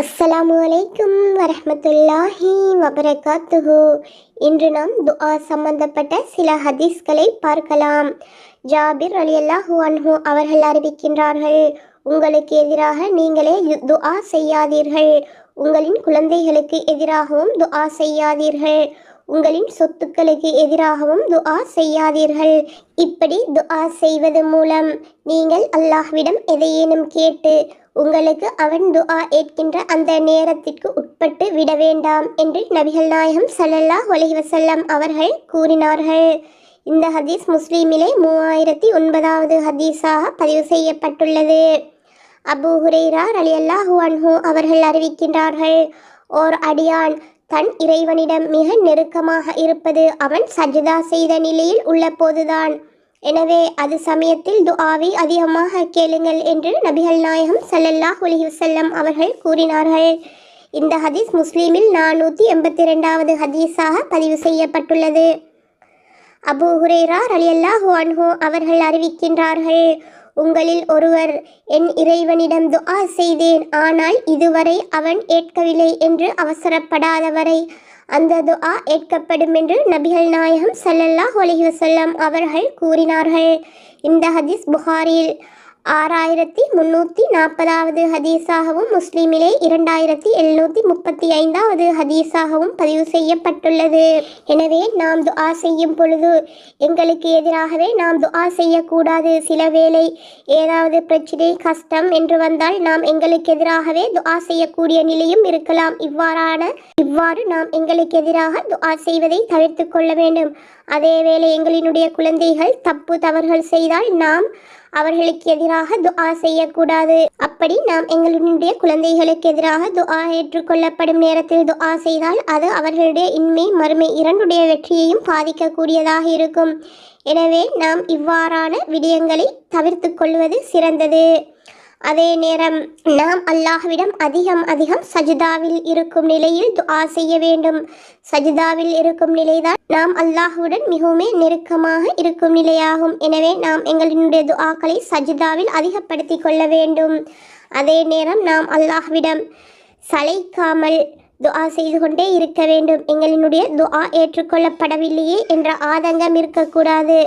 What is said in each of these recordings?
அஸ்ஸலாமு அலைக்கும் வரமத்துல்லாஹி வபரகாத்துஹு. இன்று நாம் துஆ சம்பந்தப்பட்ட சில ஹதீஸ்களை பார்க்கலாம். ஜாபிர் அலி அல்லாஹு அன்ஹு அவர்கள் அறிவிக்கின்றார்கள் உங்களுக்கு எதிராக நீங்களே துஆ செய்யாதீர்கள். உங்களின் குழந்தைகளுக்கு எதிராகவும் துஆ செய்யாதீர்கள். உங்களின் சொத்துக்களுக்கு எதிராகவும் துஆ செய்யாதீர்கள். இப்படி துஆ செய்வது மூலம் நீங்கள் அல்லாஹ்விடம் எதையேனும் கேட்டு உங்களுக்கு அவன் துஆ ஏற்கின்ற அந்த நேரத்திற்கு உட்பட்டு விட வேண்டாம் என்று நபிகள் நாயகம் சல்லல்லா அலைஹி வஸல்லம் அவர்கள் கூறினார்கள். இந்த ஹதீஸ் முஸ்லீமிலே மூவாயிரத்தி ஒன்பதாவது ஹதீஸாக பதிவு செய்யப்பட்டுள்ளது. அபு ஹுரைரா ரலியல்லாஹு அன்ஹூ அவர்கள் அறிவிக்கின்றார்கள் ஓர் அடியான் தன் இறைவனிடம் மிக நெருக்கமாக இருப்பது அவன் சஜிதா செய்த நிலையில் உள்ள போதுதான் எனவே அது சமயத்தில் துஆவை அதிகமாக கேளுங்கள் என்று நபிகள் நாயகம் சல்லல்லாஹ் உலகிவசல்லம் அவர்கள் கூறினார்கள். இந்த ஹதீஸ் முஸ்லீமில் நானூற்றி எண்பத்தி ரெண்டாவது ஹதீஸாக பதிவு செய்யப்பட்டுள்ளது. அபூ ஹுரேரா ரலியல்லாஹு அன்ஹு அவர்கள் அறிவிக்கின்றார்கள் உங்களில் ஒருவர் என் இறைவனிடம் துஆ செய்தேன் ஆனால் இதுவரை அவன் ஏற்கவில்லை என்று அவசரப்படாதவரை அந்த துஆ ஏற்கப்படும் என்று நபிகள் நாயகம் சல்லல்லாஹ் அலைஹி அவர்கள் கூறினார்கள். இந்த ஹதீஸ் புகாரில் ஆறாயிரத்தி முன்னூற்றி நாற்பதாவது ஹதீஸாகவும் முஸ்லீமிலே இரண்டாயிரத்தி எழுநூற்றி முப்பத்தி ஐந்தாவது ஹதீஸாகவும் பதிவு செய்யப்பட்டுள்ளது. எனவே நாம் துஆ செய்யும் பொழுது எங்களுக்கு எதிராகவே நாம் துஆ செய்யக்கூடாது. சில வேளை ஏதாவது பிரச்சனை கஷ்டம் என்று வந்தால் நாம் எங்களுக்கு எதிராகவே துஆ செய்யக்கூடிய நிலையும் இருக்கலாம். இவ்வாறான இவ்வாறு நாம் எங்களுக்கு எதிராக துஆ செய்வதை தவிர்த்து கொள்ள வேண்டும். அதேவேளை எங்களினுடைய குழந்தைகள் தப்பு தவறுகள் செய்தால் நாம் அவர்களுக்கு எதிராக துஆ செய்யக்கூடாது. அப்படி நாம் எங்களுடைய குழந்தைகளுக்கு எதிராக துஆ ஏற்றுக்கொள்ளப்படும் நேரத்தில் துஆ செய்தால் அது அவர்களுடைய இன்மை மறுமை இரண்டுடைய வெற்றியையும் பாதிக்கக்கூடியதாக இருக்கும். எனவே நாம் இவ்வாறான விடயங்களை தவிர்த்து கொள்வது சிறந்தது. அதே நேரம் நாம் அல்லாஹ்விடம் அதிகம் அதிகம் சஜிதாவில் இருக்கும் நிலையில் துஆ செய்ய வேண்டும். சஜிதாவில் இருக்கும் நிலைதான் நாம் அல்லாஹ்வுடன் மிகவும் நெருக்கமாக இருக்கும் நிலையாகும். எனவே நாம் எங்களினுடைய துஆக்களை சஜிதாவில் அதிகப்படுத்திக் கொள்ள வேண்டும். அதே நேரம் நாம் அல்லாஹ்விடம் சளைக்காமல் துஆ செய்து கொண்டே இருக்க வேண்டும். எங்களினுடைய துஆ ஏற்றுக்கொள்ளப்படவில்லையே என்ற ஆதங்கம் இருக்கக்கூடாது.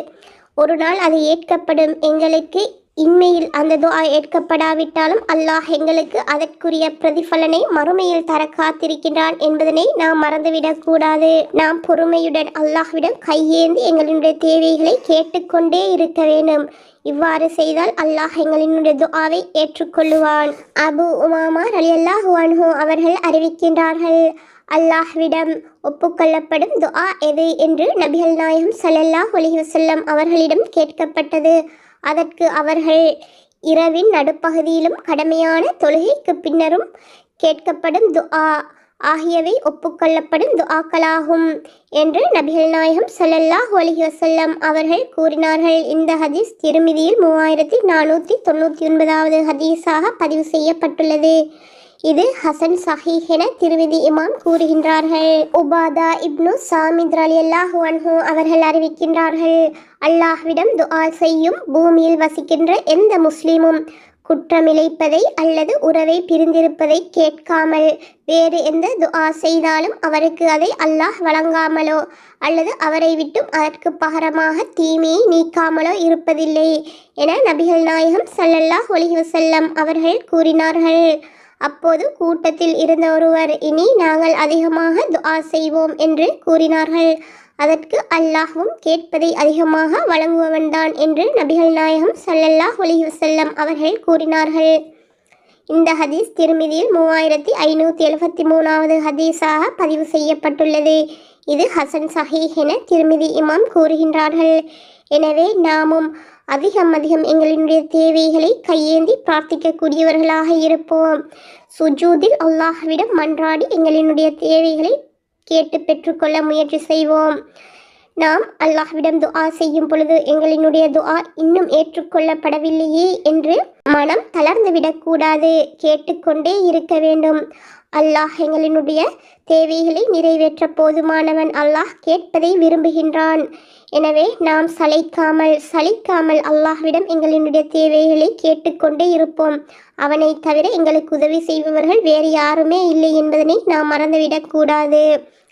ஒரு நாள் அது ஏற்கப்படும். எங்களுக்கு இன்மையில் அந்த துஆ ஏற்கப்படாவிட்டாலும் அல்லாஹ் எங்களுக்கு அதற்குரிய பிரதிபலனை மறுமையில் தர காத்திருக்கின்றான் என்பதனை நாம் மறந்துவிடக்கூடாது. நாம் பொறுமையுடன் அல்லாஹ்விடம் கையேந்தி எங்களுடைய தேவைகளை கேட்டுக்கொண்டே இருக்க வேண்டும். இவ்வாறு செய்தால் அல்லாஹ் எங்களினுடைய துஆவை ஏற்றுக்கொள்ளுவான். அபு உமாமா ரலியல்லாஹு அன்ஹு அவர்கள் அறிவிக்கின்றார்கள் அல்லாஹ்விடம் ஒப்புக்கொள்ளப்படும் துஆ எது? என்று நபிகள் நாயகம் சல்லல்லாஹ் அலைஹி வஸல்லம் அவர்களிடம் கேட்கப்பட்டது. அதற்கு அவர்கள் இரவின் நடுப்பகுதியிலும் கடமையான தொழுகைக்கு பின்னரும் கேட்கப்படும் துஆ ஆகியவை ஒப்புக்கொள்ளப்படும் துஆக்களாகும் என்று நபிகள் நாயகம் சல்லல்லாஹ் அலைஹி வசல்லம் அவர்கள் கூறினார்கள். இந்த ஹதீஸ் திருமிதியில் மூவாயிரத்தி நானூற்றி தொண்ணூற்றி ஒன்பதாவது ஹதீஸாக பதிவு செய்யப்பட்டுள்ளது. இது ஹசன் சஹீஹ் என திருவிதி இமாம் கூறுகின்றார்கள். உபாதா இப்னு சாமித் அல்லாஹ் அன்ஹு அவர்கள் அறிவிக்கின்றார்கள். அல்லாஹ்விடம் துஆ செய்யும் பூமியில் வசிக்கின்ற எந்த முஸ்லீமும் குற்றமிழைப்பதை அல்லது உறவை பிரிந்திருப்பதை கேட்காமல் வேறு எந்த துஆ செய்தாலும் அவருக்கு அதை அல்லாஹ் வழங்காமலோ அல்லது அவரை விட்டும் அதற்கு பகரமாக தீமையை நீக்காமலோ இருப்பதில்லை என நபிகள் நாயகம் சல்லல்லாஹ் ஒலிஹி வசல்லம் அவர்கள் கூறினார்கள். அப்போது கூட்டத்தில் இருந்த ஒருவர் இனி நாங்கள் அதிகமாக துஆ செய்வோம் என்று கூறினார்கள். அதற்கு அல்லாஹும் கேட்பதை அதிகமாக வழங்குபவன்தான் என்று நபிகள் நாயகம் சல்லல்லாஹ் அலைஹி அவர்கள் கூறினார்கள். இந்த ஹதீஸ் திருமிதியில் மூவாயிரத்தி ஐநூற்றி எழுபத்தி மூணாவது ஹதீஸாக பதிவு செய்யப்பட்டுள்ளது. இது ஹசன் சஹீஹ் என திருமிதி இமாம் கூறுகின்றார்கள். எனவே நாமும் அதிகம் அதிகம் எங்களினுடைய தேவைகளை கையேந்தி பிரார்த்திக்கக்கூடியவர்களாக இருப்போம். சுஜூதில் அல்லாஹ்விடம் மன்றாடி எங்களினுடைய தேவைகளை கேட்டு பெற்றுக்கொள்ள முயற்சி செய்வோம். நாம் அல்லாஹ்விடம் துஆ செய்யும் பொழுது எங்களினுடைய துஆ இன்னும் ஏற்றுக்கொள்ளப்படவில்லையே என்று மனம் தளர்ந்து விடக்கூடாது கேட்டுக்கொண்டே இருக்க வேண்டும். அல்லாஹ் எங்களினுடைய தேவைகளை நிறைவேற்ற போதுமானவன். அல்லாஹ் கேட்பதை விரும்புகின்றான். எனவே நாம் சளைக்காமல் சலிக்காமல் அல்லாஹ்விடம் எங்களினுடைய தேவைகளை கேட்டுக்கொண்டே இருப்போம். அவனை தவிர எங்களுக்கு உதவி செய்பவர்கள் வேறு யாருமே இல்லை என்பதனை நாம் மறந்துவிடக்கூடாது